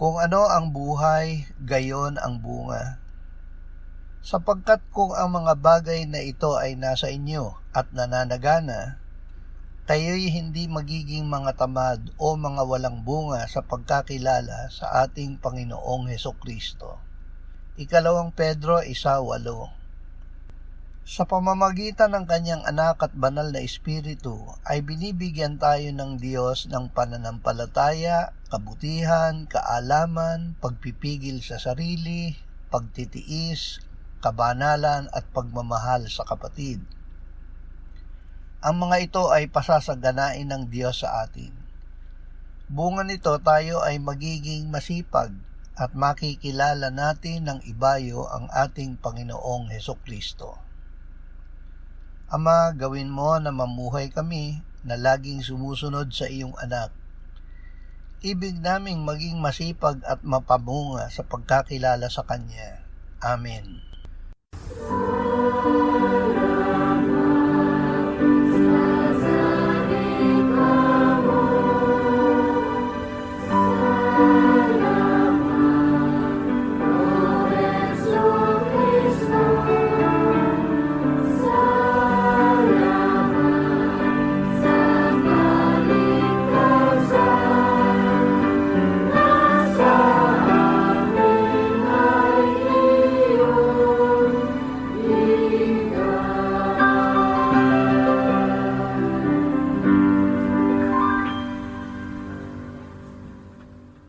ano ang buhay, gayon ang bunga. Sapagkat kung ang mga bagay na ito ay nasa inyo at nananagana, kayo'y hindi magiging mga tamad o mga walang bunga sa pagkakilala sa ating Panginoong Heso Kristo. Ikalawang Pedro 1.8 Sa pamamagitan ng kanyang anak at banal na espiritu ay binibigyan tayo ng Diyos ng pananampalataya, kabutihan, kaalaman, pagpipigil sa sarili, pagtitiis, kabanalan at pagmamahal sa kapatid. Ang mga ito ay pasasaganain ng Diyos sa atin. Bunga nito tayo ay magiging masipag at makikilala natin ng ibayo ang ating Panginoong Heso Kristo. Ama, gawin mo na mamuhay kami na laging sumusunod sa iyong anak. Ibig naming maging masipag at mapamunga sa pagkakilala sa Kanya. Amen.